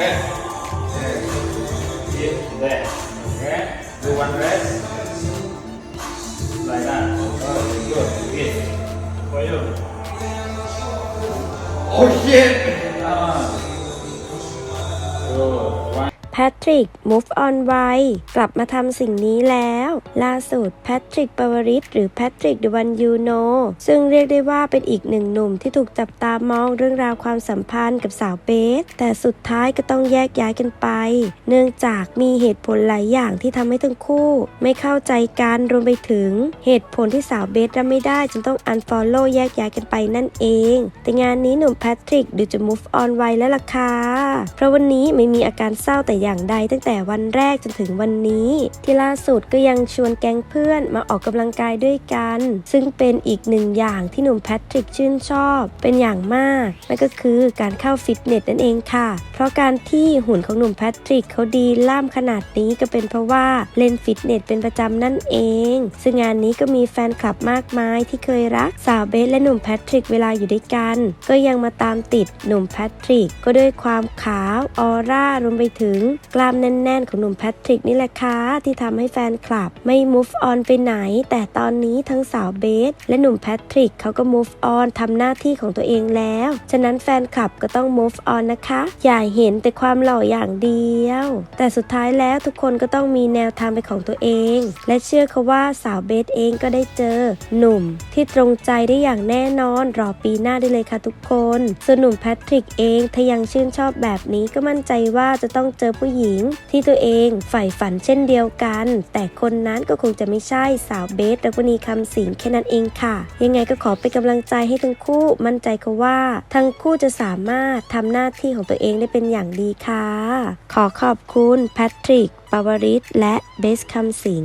Head. Here, there. Okay. Do one rest. Like that. Oh, good. Good. For you. Oh shit. Ah. Good. แพทริก move on ไว กลับมาทำสิ่งนี้แล้ว ล่าสุดแพทริกปวริศหรือแพทริกเดวันยูโนซึ่งเรียกได้ว่าเป็นอีกหนึ่งหนุ่มที่ถูกจับตามองเรื่องราวความสัมพันธ์กับสาวเบสแต่สุดท้ายก็ต้องแยกย้ายกันไป เนื่องจากมีเหตุผลหลายอย่างที่ทำให้ทั้งคู่ ไม่เข้าใจกันรวมไปถึง เหตุผลที่สาวเบสรับไม่ได้จนต้อง unfollow แยกย้ายกันไปนั่นเอง แต่งานนี้หนุ่มแพทริกดูจะ move on ไวแล้วล่ะค่ะเพราะวันนี้ไม่มีอาการเศร้าแต่ยอย่างใดตั้งแต่วันแรกจนถึงวันนี้ ที่ล่าสุดก็ยังชวนแก๊งเพื่อนมาออกกำลังกายด้วยกัน ซึ่งเป็นอีกหนึ่งอย่างที่หนุ่มแพทริกชื่นชอบเป็นอย่างมากนั่นก็คือการเข้าฟิตเนสนั่นเองค่ะ เพราะการที่หุ่นของหนุ่มแพทริกเขาดีล่ามขนาดนี้ก็เป็นเพราะว่าเล่นฟิตเนสเป็นประจำนั่นเอง ซึ่งงานนี้ก็มีแฟนคลับมากมายที่เคยรักสาวเบสและหนุ่มแพทริกเวลาอยู่ด้วยกัน ก็ยังมาตามติดหนุ่มแพทริกก็ด้วยความขาวออร่ารวมไปถึงกล้ามแน่น ๆ ของหนุ่มแพทริกนี่แหละค่ะที่ทำให้แฟนคลับ ไม่ move on ไปไหน แต่ตอนนี้ทั้งสาวเบส และหนุ่มแพทริกเขาก็ move on ทำหน้าที่ของตัวเองแล้ว ฉะนั้นแฟนคลับก็ต้อง move on นะคะ อย่าเห็นแต่ความหล่ออย่างเดียว แต่สุดท้ายแล้วทุกคนก็ต้องมีแนวทางเป็นของตัวเอง และเชื่อเขาว่าสาวเบสเองก็ได้เจอ หนุ่มที่ตรงใจได้อย่างแน่นอน รอปีหน้าได้เลยค่ะทุกคนส่วนหนุ่มแพทริกเองถ้ายังชื่นชอบแบบนี้ก็มั่นใจว่าจะต้องเจอผู้หญิง ที่ตัวเองใฝ่ฝันเช่นเดียวกัน แต่คนนั้นก็คงจะไม่ใช่สาวเบสรักวณีคำสิงแค่นั้นเองค่ะ ยังไงก็ขอเป็นกำลังใจให้ทั้งคู่มั่นใจค่ะว่า ทั้งคู่จะสามารถทำหน้าที่ของตัวเองได้เป็นอย่างดีค่ะ ขอขอบคุณแพทริกปาวริศและเบสคำสิง